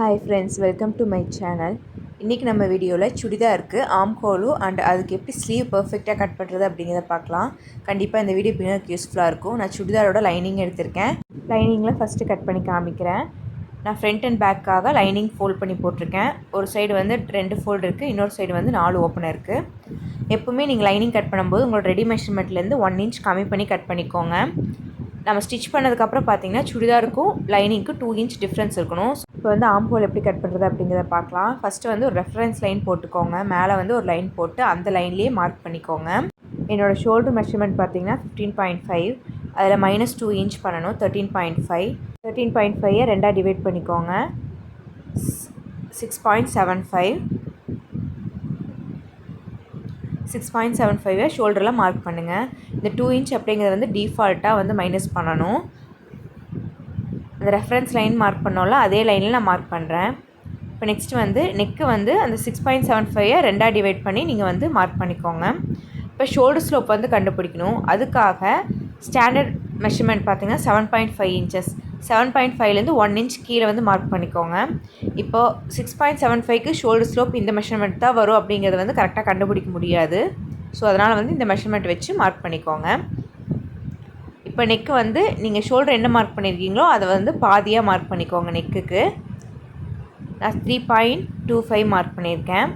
Hi friends welcome to my channel இன்றைக்கி நம்ம வீடியோவில் சுடிதாருக்கு ஆம் ஹோலு அண்ட் அதுக்கு எப்படி ஸ்லீவ் பர்ஃபெக்டாக கட் பண்ணுறது அப்படிங்கிறத பார்க்கலாம். கண்டிப்பாக இந்த வீடியோ பின்னருக்கு யூஸ்ஃபுல்லாக இருக்கும். நான் சுடிதாரோட லைனிங் எடுத்திருக்கேன். லைனிங்கில் ஃபஸ்ட்டு கட் பண்ணி காமிக்கிறேன். நான் ஃப்ரண்ட் அண்ட் பேக்காக லைனிங் ஃபோல்ட் பண்ணி போட்டிருக்கேன். ஒரு சைடு வந்து ரெண்டு ஃபோல்டு இருக்குது இன்னொரு சைடு வந்து நாலு ஓப்பன் இருக்குது எப்போவுமே நீங்கள் லைனிங் கட் பண்ணும்போது உங்களோட ரெடி மெஷர்மெண்ட்லேருந்து ஒன் இன்ச் கம்மி பண்ணி கட் பண்ணிக்கோங்க. நம்ம ஸ்டிச் பண்ணதுக்கப்புறம் பார்த்தீங்கன்னா சுடிதாருக்கும் லைனிங்க்கும் டூ இன்ச் டிஃப்ரென்ஸ் இருக்கணும். இப்போ வந்து ஆம்போல் எப்படி கட் பண்ணுறது அப்படிங்கிறத பார்க்கலாம். ஃபஸ்ட்டு வந்து ஒரு ரெஃபரன்ஸ் லைன் போட்டுக்கோங்க. மேலே வந்து ஒரு லைன் போட்டு அந்த லைன்லேயே மார்க் பண்ணிக்கோங்க. என்னோடய ஷோல்டர் மெஷர்மெண்ட் பார்த்தீங்கன்னா ஃபிஃப்டீன் பாயிண்ட் ஃபைவ் அதில் மைனஸ் டூ இன்ச் பண்ணணும் thirteen point five thirteen point ஃபைவை ரெண்டாக டிவைட் பண்ணிக்கோங்க. Six point seven five six point seven ஃபைவை ஷோல்டரில் மார்க் பண்ணுங்கள் இந்த டூ இன்ச் அப்படிங்கிறது வந்து டிஃபால்ட்டாக வந்து மைனஸ் பண்ணணும். அந்த ரெஃபரன்ஸ் லைன் மார்க் பண்ணோம்ல அதே லைனில் நான் மார்க் பண்ணுறேன் இப்போ நெக்ஸ்ட் வந்து நெக்கு வந்து அந்த சிக்ஸ் பாயிண்ட் செவன் ஃபைவை ரெண்டாக டிவைட் பண்ணி நீங்கள் வந்து மார்க் பண்ணிக்கோங்க. இப்போ ஷோல்டர் ஸ்லோப் வந்து கண்டுபிடிக்கணும். அதுக்காக ஸ்டாண்டர்ட் மெஷர்மெண்ட் பார்த்தீங்கன்னா seven point five inches seven point ஃபைவ்லேருந்து ஒன் இன்ச் கீழே வந்து மார்க் பண்ணிக்கோங்க. இப்போது சிக்ஸ் பாயிண்ட் செவன் ஃபைவ்க்கு ஷோல்டர் ஸ்லோப் இந்த மெஷர்மெண்ட் தான் வரும் அப்படிங்கிறத வந்து கரெக்டாக கண்டுபிடிக்க முடியாது. ஸோ அதனால் வந்து இந்த மெஷர்மெண்ட் வச்சு மார்க் பண்ணிக்கோங்க. இப்போ நெக்கு வந்து நீங்கள் ஷோல்டர் என்ன மார்க் பண்ணியிருக்கீங்களோ அதை வந்து பாதியாக மார்க் பண்ணிக்கோங்க நெக்குக்கு நான் three point two five mark பண்ணியிருக்கேன்.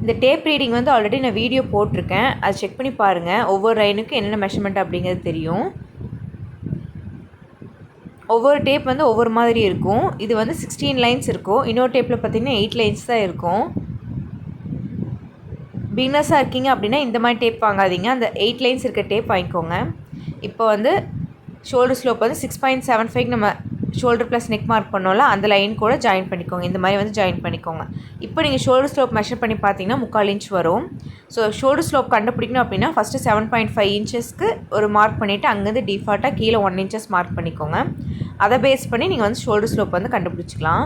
இந்த டேப் ரீடிங் வந்து ஆல்ரெடி நான் வீடியோ போட்டிருக்கேன். அதை செக் பண்ணி பாருங்கள் ஒவ்வொரு லைனுக்கும் என்னென்ன மெஷர்மெண்ட் அப்படிங்கிறது தெரியும். ஒவ்வொரு டேப் வந்து ஒவ்வொரு மாதிரி இருக்கும். இது வந்து சிக்ஸ்டீன் லைன்ஸ் இருக்கும். இன்னொரு டேப்பில் பார்த்தீங்கன்னா எயிட் லைன்ஸ் தான் இருக்கும். பிகினர்ஸாக இருக்கீங்க அப்படின்னா இந்த மாதிரி டேப் வாங்காதீங்க. அந்த எயிட் லைன்ஸ் இருக்க டேப் வாங்கிக்கோங்க. இப்போ வந்து ஷோல்டர் ஸ்லோப் வந்து சிக்ஸ் பாயிண்ட் செவன் ஃபைவ் நம்ம ஷோல்டர் ப்ளஸ் நெக் மார்க் பண்ணோம்ல அந்த லைன் கூட ஜாயின் பண்ணிக்கோங்க. இந்த மாதிரி வந்து ஜாயின் பண்ணிக்கோங்க. இப்போ நீங்கள் ஷோல்டர் ஸ்லோப் மெஷர் பண்ணி பார்த்தீங்கன்னா முக்கால் இன்ச் வரும். ஸோ ஷோல்டர் ஸ்லோப் கண்டுபிடிக்கணும் அப்படின்னா ஃபஸ்ட்டு செவன் பாயிண்ட் ஃபைவ் இன்ச்சஸ்க்கு ஒரு மார்க் பண்ணிவிட்டு அங்கேருந்து டிஃபால்ட்டாக கீழே ஒன் இன்ச்சஸ் மார்க் பண்ணிக்கோங்க. அதை பேஸ் பண்ணி நீங்கள் வந்து ஷோல்டர் ஸ்லோப் வந்து கண்டுபிடிச்சிக்கலாம்.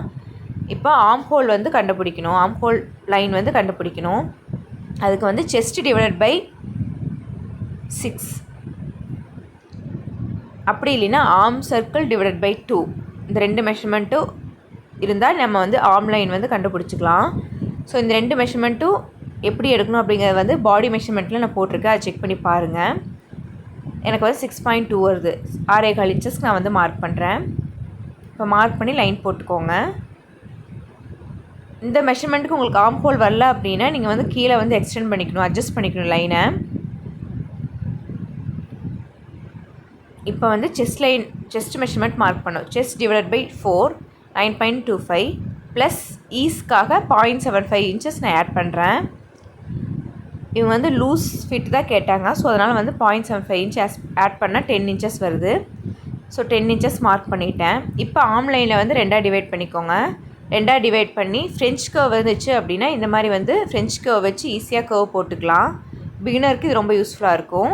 இப்போ ஆம் ஹோல் வந்து கண்டுபிடிக்கணும். ஆம் ஹோல் லைன் வந்து கண்டுபிடிக்கணும். அதுக்கு வந்து செஸ்ட் டிவைடட் பை சிக்ஸ் அப்படி இல்லைன்னா arm circle divided by two இந்த ரெண்டு மெஷர்மெண்ட்டும் இருந்தால் நம்ம வந்து ஆம் லைன் வந்து கண்டுபிடிச்சிக்கலாம். ஸோ இந்த ரெண்டு மெஷர்மெண்ட்டும் எப்படி எடுக்கணும் அப்படிங்கிறது வந்து பாடி மெஷர்மெண்ட்டில் நான் போட்டிருக்கேன். அதை செக் பண்ணி பாருங்கள் எனக்கு வந்து சிக்ஸ் பாயிண்ட் டூ வருது. ஆறே கால் நான் வந்து மார்க் பண்ணுறேன் இப்போ மார்க் பண்ணி லைன் போட்டுக்கோங்க. இந்த மெஷர்மெண்ட்டுக்கு உங்களுக்கு ஆம் ஹோல் வரல அப்படின்னா நீங்கள் வந்து கீழே வந்து எக்ஸ்டெண்ட் பண்ணிக்கணும் அட்ஜஸ்ட் பண்ணிக்கணும் லைனை இப்போ வந்து chest line chest measurement mark பண்ணோம் chest divide by four nine point two five plus ஈஸ்க்காக point seven five inches நான் ஆட் பண்ணுறேன் இவங்க வந்து லூஸ் ஃபிட் தான் கேட்டாங்க ஸோ அதனால் வந்து point seven five inch add பண்ணால் டென் இன்ச்சஸ் வருது. ஸோ டென் இன்ச்சஸ் மார்க் பண்ணிட்டேன். இப்போ ஆம்லைனில் வந்து ரெண்டாக டிவைட் பண்ணிக்கோங்க. ரெண்டாக டிவைட் பண்ணி ஃப்ரெஞ்ச் கர்வ் வந்துச்சு அப்படின்னா இந்த மாதிரி வந்து ஃப்ரெஞ்ச் கர்வ் வச்சு ஈஸியாக கர்வ் போட்டுக்கலாம். பிகினருக்கு இது ரொம்ப யூஸ்ஃபுல்லாக இருக்கும்.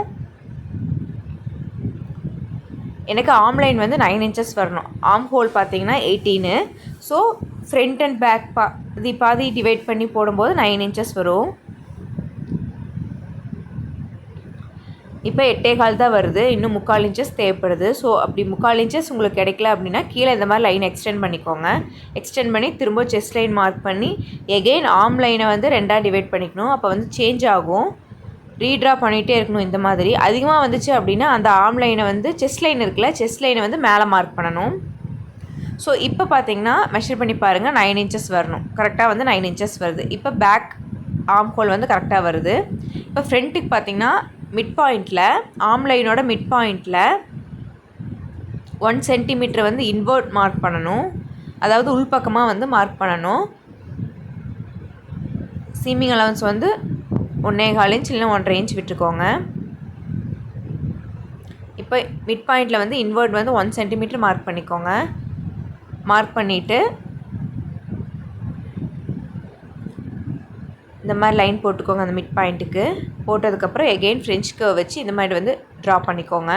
எனக்கு ஆம்லைன் வந்து நைன் இன்ச்சஸ் வரணும். ஆம் ஹோல் பார்த்தீங்கன்னா eighteen so front and back பா இது பாதி டிவைட் பண்ணி போடும்போது நைன் இன்ச்சஸ் வரும். இப்போ எட்டே கால் தான் வருது. இன்னும் முக்கால் இன்ச்சஸ் தேவைப்படுது. ஸோ அப்படி முக்கால் இன்ச்சஸ் உங்களுக்கு கிடைக்கல அப்படின்னா கீழே இந்த மாதிரி லைன் எக்ஸ்டெண்ட் பண்ணிக்கோங்க. எக்ஸ்டெண்ட் பண்ணி திரும்ப செஸ்ட் லைன் மார்க் பண்ணி எகெயின் ஆம் லைனை வந்து ரெண்டாக டிவைட் பண்ணிக்கணும். அப்போ வந்து சேஞ்ச் ஆகும். ரீட்ரா பண்ணிகிட்டே இருக்கணும் இந்த மாதிரி. அதிகமாக வந்துச்சு அப்படின்னா அந்த ஆம் லைனை வந்து செஸ்ட் லைன் இருக்குல்ல செஸ்ட் லைனை வந்து மேலே மார்க் பண்ணணும். ஸோ இப்போ பார்த்தீங்கன்னா மெஷர் பண்ணி பாருங்கள் நைன் இன்ச்சஸ் வரணும். கரெக்டாக வந்து நைன் இன்ச்சஸ் வருது. இப்போ பேக் ஆம் ஹோல் வந்து கரெக்டாக வருது. இப்போ ஃப்ரண்ட்டுக்கு பார்த்தீங்கன்னா மிட் பாயிண்டில் ஆம்லைனோட மிட் பாயிண்டில் ஒன் சென்டிமீட்டர் வந்து இன்வெர்ட் மார்க் பண்ணணும். அதாவது உள்பக்கமாக வந்து மார்க் பண்ணணும். சீமிங் அலவன்ஸ் வந்து ஒன்றே கால் இன்ச் இல்லைன்னா ஒன்றரை இன்ச் விட்டுக்கோங்க. இப்போ மிட் பாயிண்டில் வந்து இன்வெர்ட் வந்து ஒன் சென்டிமீட்டர் மார்க் பண்ணிக்கோங்க. மார்க் பண்ணிவிட்டு இந்த மாதிரி லைன் போட்டுக்கோங்க அந்த மிட் பாயிண்ட்டுக்கு போட்டதுக்கப்புறம் எகெயின் ஃப்ரெஞ்ச் கர்வ் வச்சு இந்த மாதிரி வந்து ட்ரா பண்ணிக்கோங்க.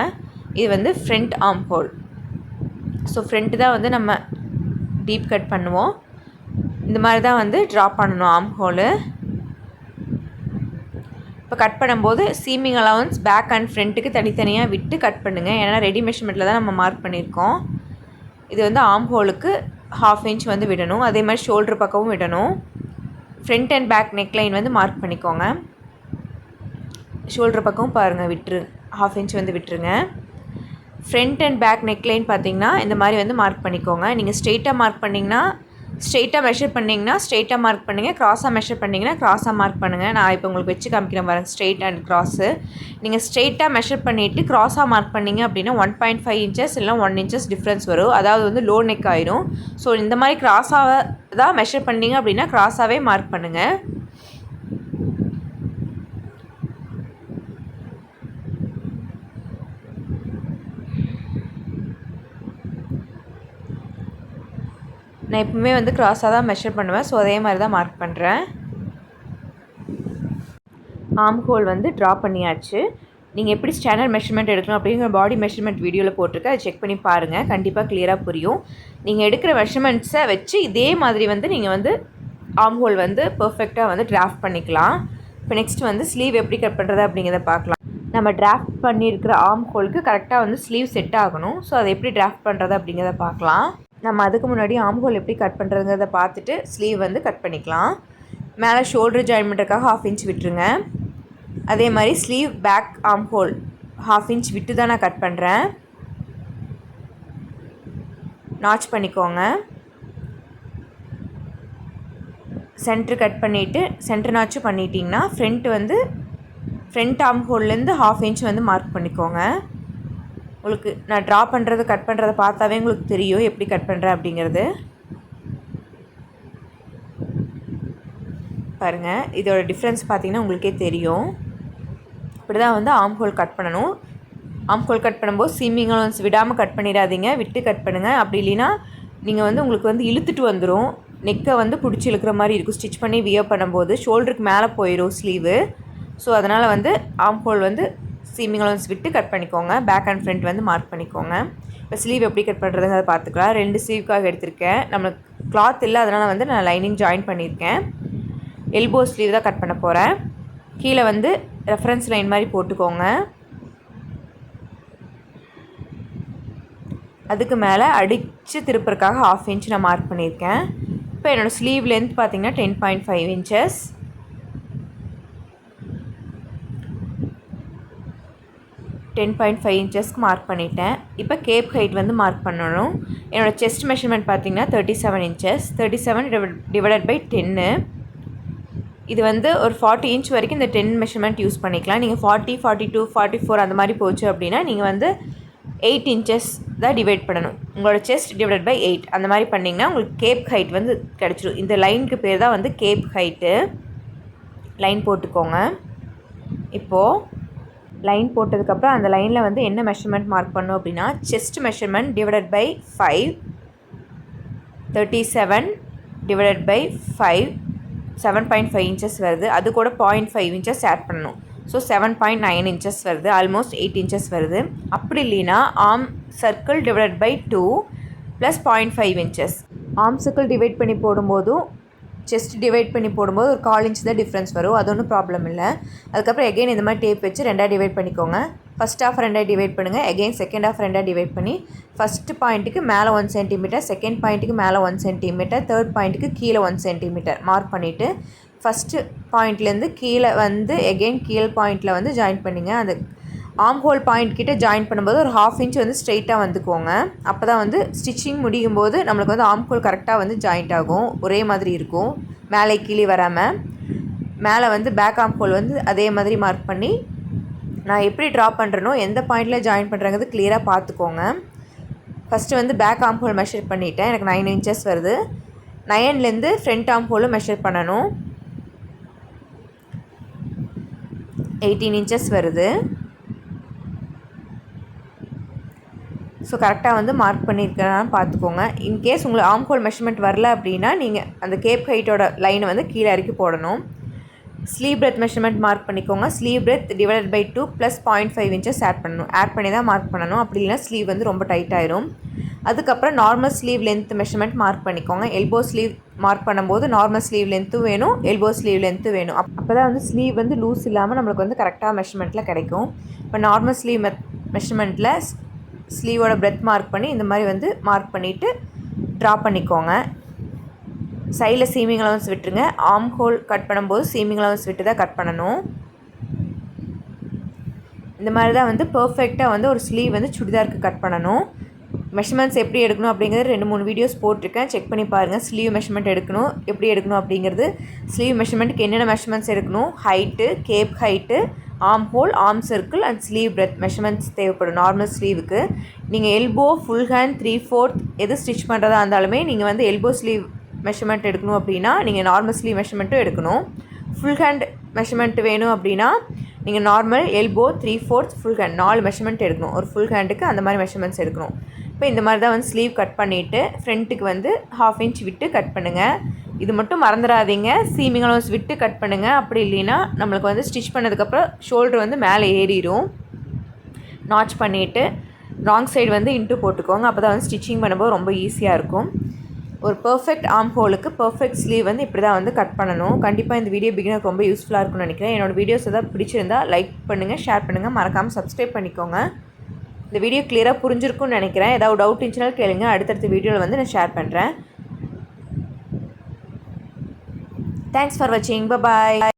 இது வந்து ஃப்ரண்ட் ஆம் ஹோல் ஸோ ஃப்ரண்ட்டு தான் வந்து நம்ம டீப் கட் பண்ணுவோம். இந்த மாதிரி தான் வந்து ட்ரா பண்ணணும் ஆம் ஹோலு இப்போ கட் பண்ணும்போது சீமிங் அலவன்ஸ் பேக் அண்ட் ஃப்ரண்ட்டுக்கு தனித்தனியாக விட்டு கட் பண்ணுங்கள் ஏன்னா ரெடி மெஷர்மெண்ட்டில் தான் நம்ம மார்க் பண்ணியிருக்கோம். இது வந்து ஆம் ஹோலுக்கு ஹாஃப் இன்ச் வந்து விடணும். அதே மாதிரி ஷோல்ட்ரு பக்கமும் விடணும். ஃப்ரண்ட் அண்ட் பேக் நெக்லைன் வந்து மார்க் பண்ணிக்கோங்க. ஷோல்டர் பக்கம் பாருங்கள் விட்டுரு. ஹாஃப் இன்ச் வந்து விட்டுருங்க. ஃப்ரண்ட் அண்ட் பேக் நெக்லைன் பார்த்தீங்கன்னா இந்த மாதிரி வந்து மார்க் பண்ணிக்கோங்க. நீங்கள் ஸ்ட்ரெயிட்டாக மார்க் பண்ணிங்கன்னா ஸ்ட்ரெயிட்டாக மெஷர் பண்ணிங்கன்னா ஸ்ட்ரெயிட்டாக மார்க் பண்ணுங்கள் க்ராஸாக மெஷர் பண்ணிங்கன்னா க்ராஸாக மார்க் பண்ணுங்கள் நான் இப்போ உங்களுக்கு வச்சு காமிக்கிறேன் வரேன் ஸ்ட்ரெயிட் அண்ட் க்ராஸு நீங்கள் ஸ்ட்ரெயிட்டாக மெஷர் பண்ணிவிட்டு க்ராஸாக மார்க் பண்ணிங்க அப்படின்னா ஒன் பாயிண்ட் ஃபைவ் இன்ச்சஸ் இல்லை ஒன் இன்ச்சஸ் டிஃப்ரென்ஸ் வரும். அதாவது வந்து லோ நெக் ஆயிரும். ஸோ இந்த மாதிரி க்ராஸாக தான் மெஷர் பண்ணிங்க அப்படின்னா க்ராஸாகவே மார்க் பண்ணுங்கள் நான் எப்பவுமே வந்து க்ராஸாக தான் மெஷர் பண்ணுவேன். ஸோ அதே மாதிரி தான் மார்க் பண்ணுறேன் ஆம் ஹோல் வந்து ட்ரா பண்ணியாச்சு. நீங்கள் எப்படி ஸ்டாண்டர்ட் மெஷர்மெண்ட் எடுக்கணும் அப்படிங்கிற பாடி மெஷர்மெண்ட் வீடியோவில் போட்டிருக்கேன். அதை செக் பண்ணி பாருங்கள் கண்டிப்பாக கிளியராக புரியும். நீங்கள் எடுக்கிற மெஷர்மெண்ட்ஸை வச்சு இதே மாதிரி வந்து நீங்கள் வந்து ஆம் ஹோல் வந்து பர்ஃபெக்டாக வந்து டிராஃப்ட் பண்ணிக்கலாம். இப்போ நெக்ஸ்ட் வந்து ஸ்லீவ் எப்படி கட் பண்ணுறது அப்படிங்கிறத பார்க்கலாம். நம்ம டிராஃப்ட் பண்ணியிருக்கிற ஆம் ஹோலுக்கு கரெக்டாக வந்து ஸ்லீவ் செட் ஆகணும். ஸோ அதை எப்படி டிராஃப்ட் பண்ணுறது அப்படிங்கிறத பார்க்கலாம். நம்ம அதுக்கு முன்னாடி ஆம் ஹோல் எப்படி கட் பண்ணுறதுங்கிறத பார்த்துட்டு ஸ்லீவ் வந்து கட் பண்ணிக்கலாம். மேலே ஷோல்டர் ஜாயின் பண்ணுறதுக்காக ஹாஃப் இன்ச் விட்டுருங்க. அதே மாதிரி sleeve back armhole half inch விட்டு தான் நான் கட் பண்ணுறேன் நாச் பண்ணிக்கோங்க. சென்ட்ரு கட் பண்ணிவிட்டு சென்ட்ரு நாச்சும் பண்ணிட்டீங்கன்னா ஃப்ரண்ட் வந்து ஃப்ரண்ட் ஆம் ஹோல்லேருந்து ஹாஃப் இன்ச் வந்து மார்க் பண்ணிக்கோங்க. உங்களுக்கு நான் ட்ரா பண்ணுறது கட் பண்ணுறத பார்த்தாவே உங்களுக்கு தெரியும் எப்படி கட் பண்ணுறேன் அப்படிங்கிறது. பாருங்கள் இதோட டிஃப்ரென்ஸ் பார்த்தீங்கன்னா உங்களுக்கே தெரியும். இப்படி தான் வந்து ஆம் ஹோல் கட் பண்ணணும். ஆம் ஹோல் கட் பண்ணும்போது சீமிங் அலோன்ஸ் விடாமல் கட் பண்ணிடாதீங்க. விட்டு கட் பண்ணுங்கள் அப்படி இல்லைன்னா நீங்கள் வந்து உங்களுக்கு வந்து இழுத்துட்டு வந்துடும் நெக்கை வந்து பிடிச்சி இழுக்கிற மாதிரி இருக்கும். ஸ்டிச் பண்ணி வியர் பண்ணும்போது ஷோல்டருக்கு மேலே போயிடும் ஸ்லீவு ஸோ அதனால் வந்து ஆம் ஹோல் வந்து சீமிங் அலோன்ஸ் விட்டு கட் பண்ணிக்கோங்க. பேக் அண்ட் ஃப்ரண்ட் வந்து மார்க் பண்ணிக்கோங்க. இப்போ ஸ்லீவ் எப்படி கட் பண்ணுறதுங்க அதை பார்த்துக்கலாம். ரெண்டு ஸ்லீவ்க்காக எடுத்திருக்கேன். நம்மளுக்கு கிளாத் இல்லை அதனால் வந்து நான் லைனிங் ஜாயின் பண்ணியிருக்கேன். எல்போ ஸ்லீவ் தான் கட் பண்ண போகிறேன் கீழே வந்து ரெஃபரன்ஸ் லைன் மாதிரி போட்டுக்கோங்க. அதுக்கு மேலே அடித்து திருப்புறக்காக ஹாஃப் இன்ச் நான் மார்க் பண்ணியிருக்கேன். இப்போ என்னோடய ஸ்லீவ் லென்த் பார்த்தீங்கன்னா ten point five inches ten point five இன்ச்சஸ்க்கு mark பண்ணிட்டேன். இப்போ கேப் ஹைட் வந்து மார்க் பண்ணணும். என்னோடய செஸ்ட் மெஷர்மெண்ட் பார்த்தீங்கன்னா thirty seven inches thirty seven divided by டென்னு இது வந்து ஒரு ஃபார்ட்டி இன்ச் வரைக்கும் இந்த டென் மெஷர்மெண்ட் யூஸ் பண்ணிக்கலாம். நீங்கள் forty forty two forty four அந்த மாதிரி போச்சு அப்படின்னா நீங்கள் வந்து எயிட் இன்ச்சஸ் தான் டிவைட் பண்ணணும். உங்களோட செஸ்ட் டிவைட் பை எயிட் அந்த மாதிரி பண்ணிங்கன்னா உங்களுக்கு கேப் ஹைட் வந்து கிடச்சிடும் இந்த லைனுக்கு பேர் தான் வந்து கேப் ஹைட்டு லைன் போட்டுக்கோங்க. இப்போது லைன் போட்டதுக்கப்புறம் அந்த லைனில் வந்து என்ன மெஷர்மெண்ட் மார்க் பண்ணோம் அப்படின்னா chest measurement divided by five thirty seven divided by five seven point five inches வருது. அது கூட பாயிண்ட் ஃபைவ் இன்ச்சஸ் ஆட் பண்ணணும். So seven point nine inches வருது. ஆல்மோஸ்ட் எயிட் இன்ச்சஸ் வருது. அப்படி இல்லைன்னா arm circle divided by two plus point five inches arm circle divide பண்ணி போடும்போதும் செஸ்ட் டிவைட் பண்ணி போடும்போது ஒரு கால் இன்ச் தான் டிஃப்ரென்ஸ் வரும். அது ஒன்றும் ப்ராப்ளம் இல்லை. அதுக்கப்புறம் எகைன் இந்த மாதிரி டேப் வச்சு ரெண்டாக டிவைட் பண்ணிக்கோங்க. ஃபஸ்ட் ஆஃப் ரெண்டாக டிவைட் பண்ணுங்கள் எகைன் செகண்ட் ஆஃப் ரெண்டாக டிவைட் பண்ணி ஃபஸ்ட்டு பாயிண்ட்டுக்கு மேலே ஒன் சென்டிமீட்டர் செகண்ட் பாயிண்ட்டுக்கு மேலே ஒன் சென்டிமீட்டர் தேர்ட் பாயிண்ட்டுக்கு கீழே ஒன் சென்டிமீட்டர் மார்க் பண்ணிவிட்டு ஃபஸ்ட்டு பாயிண்ட்லேருந்து கீழே வந்து எகெயின் கீழ் பாயிண்ட்டில் வந்து ஜாயின் பண்ணிங்க. அந்த ஆம் ஹோல் பாயிண்ட் கிட்டே ஜாயின் பண்ணும்போது ஒரு ஹாஃப் இன்ச் வந்து ஸ்ட்ரெயிட்டாக வந்துக்கோங்க அப்போ தான் வந்து ஸ்டிச்சிங் முடியும் போது நம்மளுக்கு வந்து ஆம் ஹோல் கரெக்டாக வந்து ஜாயிண்ட் ஆகும். ஒரே மாதிரி இருக்கும். மேலே கீழே வராமல் மேலே வந்து பேக் ஆம் ஹோல் வந்து அதே மாதிரி மார்க் பண்ணி நான் எப்படி ட்ரா பண்ணுறனோ எந்த பாயிண்டில் ஜாயின் பண்ணுறங்கிறது க்ளியராக பார்த்துக்கோங்க. ஃபஸ்ட்டு வந்து பேக் ஆம் ஹோல் மெஷர் பண்ணிவிட்டேன் எனக்கு நைன் இன்ச்சஸ் வருது. நயன்லேருந்து ஃப்ரண்ட் ஆம் ஹோலும் மெஷர் பண்ணணும். எயிட்டீன் இன்ச்சஸ் வருது. ஸோ கரெக்டாக வந்து மார்க் பண்ணியிருக்கேன்னு பார்த்துக்கோங்க. இன்கேஸ் உங்களுக்கு ஆம்கோல் மெஷர்மெண்ட் வரல அப்படின்னா நீங்கள் அந்த கேப் ஹைட்டோட லைனை வந்து கீழே இறக்கி போடணும். ஸ்லீவ் பிரெத் மெஷர்மெண்ட் மார்க் பண்ணிக்கோங்க. Sleeve breadth divide by two plus point five inches add பண்ணணும். ஆட் பண்ணி தான் மார்க் பண்ணணும். அப்படி இல்லைனா ஸ்லீவ் வந்து ரொம்ப டைட் ஆயிரும். அதுக்கப்புறம் normal sleeve length measurement mark பண்ணிக்கோங்க. எல்போ ஸ்லீவ் மார்க் பண்ணும்போது நார்மல் ஸ்லீவ் லென்த்தும் வேணும். எல்போ ஸ்லீவ் லென்த்தும் வேணும். அப் அப்போ தான் வந்து ஸ்லீவ் வந்து லூஸ் இல்லாமல் நம்மளுக்கு வந்து கரெக்டாக மெஷர்மெண்ட்டில் கிடைக்கும். இப்போ நார்மல் ஸ்லீவ் மெ மெஷர்மெண்ட்டில் ஸ்லீவோட பிரெத் மார்க் பண்ணி இந்த மாதிரி வந்து மார்க் பண்ணிவிட்டு ட்ரா பண்ணிக்கோங்க. சைடில் சீமிங் அலவன்ஸ் விட்டுருங்க. ஆம் ஹோல் கட் பண்ணும்போது சீமிங் அலவன்ஸ் விட்டு தான் கட் பண்ணணும். இந்த மாதிரி தான் வந்து பர்ஃபெக்டாக வந்து ஒரு ஸ்லீவ் வந்து சுடிதாருக்கு கட் பண்ணணும். மெஷர்மெண்ட்ஸ் எப்படி எடுக்கணும் அப்படிங்கிறது ரெண்டு மூணு வீடியோஸ் போட்டிருக்கேன். செக் பண்ணி பாருங்கள் ஸ்லீவ் மெஷர்மெண்ட் எடுக்கணும். எப்படி எடுக்கணும் அப்படிங்கிறது. ஸ்லீவ் மெஷர்மெண்ட்டுக்கு என்னென்ன மெஷர்மெண்ட்ஸ் எடுக்கணும்? Height cap height arm hole arm circle and sleeve breadth measurements தேவைப்படும். நார்மல் ஸ்லீவுக்கு நீங்கள் elbow full hand three fourth எது ஸ்டிச் பண்ணுறதா இருந்தாலுமே நீங்கள் வந்து எல்போ ஸ்லீவ் மெஷர்மெண்ட் எடுக்கணும் அப்படின்னா நீங்கள் நார்மல் ஸ்லீவ் மெஷர்மெண்ட்டும் எடுக்கணும். ஃபுல் ஹேண்ட் மெஷர்மெண்ட் வேணும் அப்படின்னா நீங்கள் normal elbow three fourth full hand நாலு மெஷர்மெண்ட் எடுக்கணும். ஒரு ஃபுல் ஹேண்டுக்கு அந்த மாதிரி மெஷர்மெண்ட்ஸ் எடுக்கணும். இப்போ இந்த மாதிரி தான் வந்து ஸ்லீவ் கட் பண்ணிவிட்டு ஃப்ரண்ட்டுக்கு வந்து ஹாஃப் இன்ச் விட்டு கட் பண்ணுங்கள் இது மட்டும் மறந்துடாதீங்க. சீமிங் அலோன்ஸ் விட்டு கட் பண்ணுங்கள் அப்படி இல்லைன்னா நம்மளுக்கு வந்து ஸ்டிச் பண்ணதுக்கப்புறம் ஷோல்டர் வந்து மேலே ஏறிடும் நாச் பண்ணிவிட்டு ராங் சைடு வந்து இன்ட்டு போட்டுக்கோங்க. அப்போ தான் வந்து ஸ்டிச்சிங் பண்ணும்போது ரொம்ப ஈஸியாக இருக்கும். ஒரு பர்ஃபெக்ட் ஆம் ஹோலுக்கு பர்ஃபெக்ட் ஸ்லீவ் வந்து இப்படி தான் வந்து கட் பண்ணணும். கண்டிப்பாக இந்த வீடியோ பிகினருக்கு ரொம்ப யூஸ்ஃபுல்லாக இருக்கும்னு நினைக்கிறேன். என்னோடய வீடியோஸ் எதாவது பிடிச்சிருந்தா லைக் பண்ணுங்கள் ஷேர் பண்ணுங்கள் மறக்காமல் சப்ஸ்கிரைப் பண்ணிக்கோங்க. இந்த வீடியோ கிளியராக புரிஞ்சிருக்கும்னு நினைக்கிறேன். ஏதாவது டவுட் இருந்துச்சுனாலும் கேளுங்க. அடுத்தடுத்த வீடியோவில் வந்து நான் ஷேர் பண்ணுறேன் தேங்க்ஸ் ஃபார் வாட்சிங் பாய்